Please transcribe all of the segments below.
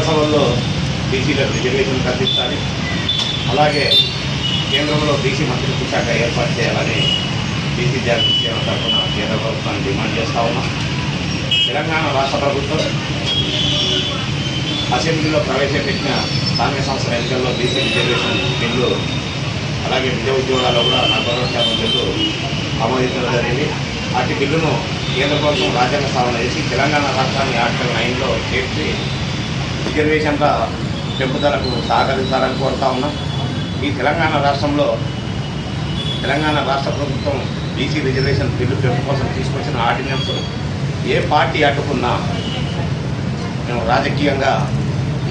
చట్టసభల్లో బీసీలకు రిజర్వేషన్ కల్పించాలి అలాగే కేంద్రంలో బీసీ మంత్రిత్వ శాఖ ఏర్పాటు చేయాలని బీసీ జాతీయ సేవ తరఫున కేంద్ర ప్రభుత్వాన్ని డిమాండ్ చేస్తా ఉన్నాం. తెలంగాణ రాష్ట్ర ప్రభుత్వం అసెంబ్లీలో ప్రవేశపెట్టిన స్థానిక సంస్థల ఎన్నికల్లో బీసీ రిజర్వేషన్ బిల్లు అలాగే విద్య ఉద్యోగాల్లో కూడా నలభై రెండు శాతం బిల్లు ఆమోదించడం జరిగింది. అటు బిల్లును కేంద్ర ప్రభుత్వం రాజ్యాంగ స్థాపన చేసి తెలంగాణ రాష్ట్రాన్ని ఆర్టికల్ నైన్లో చేర్చి రిజర్వేషన్ల పెంపుదలకు సహకరించాలని కోరుతా ఉన్నాం. ఈ తెలంగాణ రాష్ట్రంలో తెలంగాణ రాష్ట్ర ప్రభుత్వం బీసీ రిజర్వేషన్ బిల్లు పెంపు కోసం తీసుకొచ్చిన ఆర్డినెన్స్ ఏ పార్టీ అడ్డుకున్నా మేము రాజకీయంగా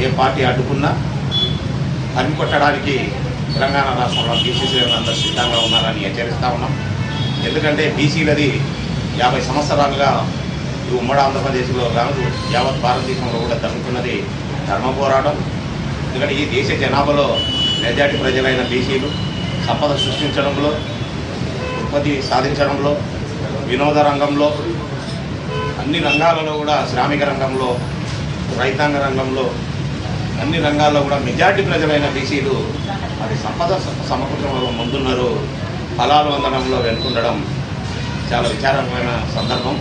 ఏ పార్టీ అడ్డుకున్నా కొట్టడానికి తెలంగాణ రాష్ట్రంలో బీసీసీ అందరూ సిద్ధంగా ఉన్నారని హెచ్చరిస్తా ఉన్నాం. ఎందుకంటే బీసీలది యాభై సంవత్సరాలుగా ఈ ఉమ్మడి ఆంధ్రప్రదేశ్లో కాదు యావత్ భారతదేశంలో కూడా జరుగుతున్నది ధర్మ పోరాటం. ఎందుకంటే ఈ దేశ జనాభాలో మెజార్టీ ప్రజలైన బీసీలు సంపద సృష్టించడంలో ఉత్పత్తి సాధించడంలో వినోద రంగంలో అన్ని రంగాలలో కూడా శ్రామిక రంగంలో రైతాంగ రంగంలో అన్ని రంగాల్లో కూడా మెజార్టీ ప్రజలైన బీసీలు అది సంపద సమకూర్చడంలో ముందున్నారు. ఫలాలు అందడంలో వెనుకుండడం చాలా విచారమైన సందర్భం.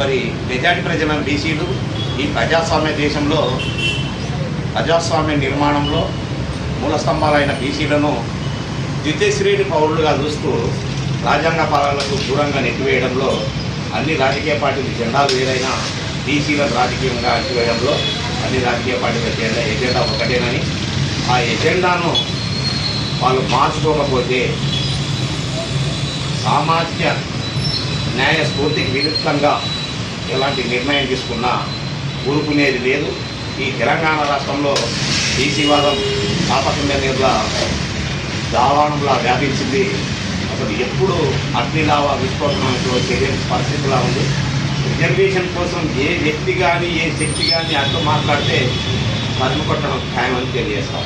మరి మెజార్టీ ప్రజల బీసీలు ఈ ప్రజాస్వామ్య దేశంలో ప్రజాస్వామ్య నిర్మాణంలో మూల స్తంభాలైన బీసీలను ద్వితీయశ్రేణి పౌరులుగా చూస్తూ రాజ్యాంగ పాలనకు దూరంగా నెట్టివేయడంలో అన్ని రాజకీయ పార్టీలు జెండాలు ఏదైనా బీసీలను రాజకీయంగా అట్టివేయడంలో అన్ని రాజకీయ పార్టీల ఎజెండా ఎజెండా ఒకటేనని. ఆ ఎజెండాను వాళ్ళు మార్చుకోకపోతే సామాజిక న్యాయ స్ఫూర్తికి విరుద్ధంగా ఎలాంటి నిర్ణయం తీసుకున్నా ఊరుకునేది లేదు. ఈ తెలంగాణ రాష్ట్రంలో బీసీవాదం పాపకుండ నీళ్ళ దావాణంలా వ్యాపించింది. అసలు ఎప్పుడు అగ్నిలావా విస్ఫోటనంతో తెలియని పరిస్థితిలా ఉంది. రిజర్వేషన్ కోసం ఏ వ్యక్తి కానీ ఏ శక్తి కానీ అట్లా మాట్లాడితే తరిమి కొట్టడం ఖాయమని తెలియజేస్తాం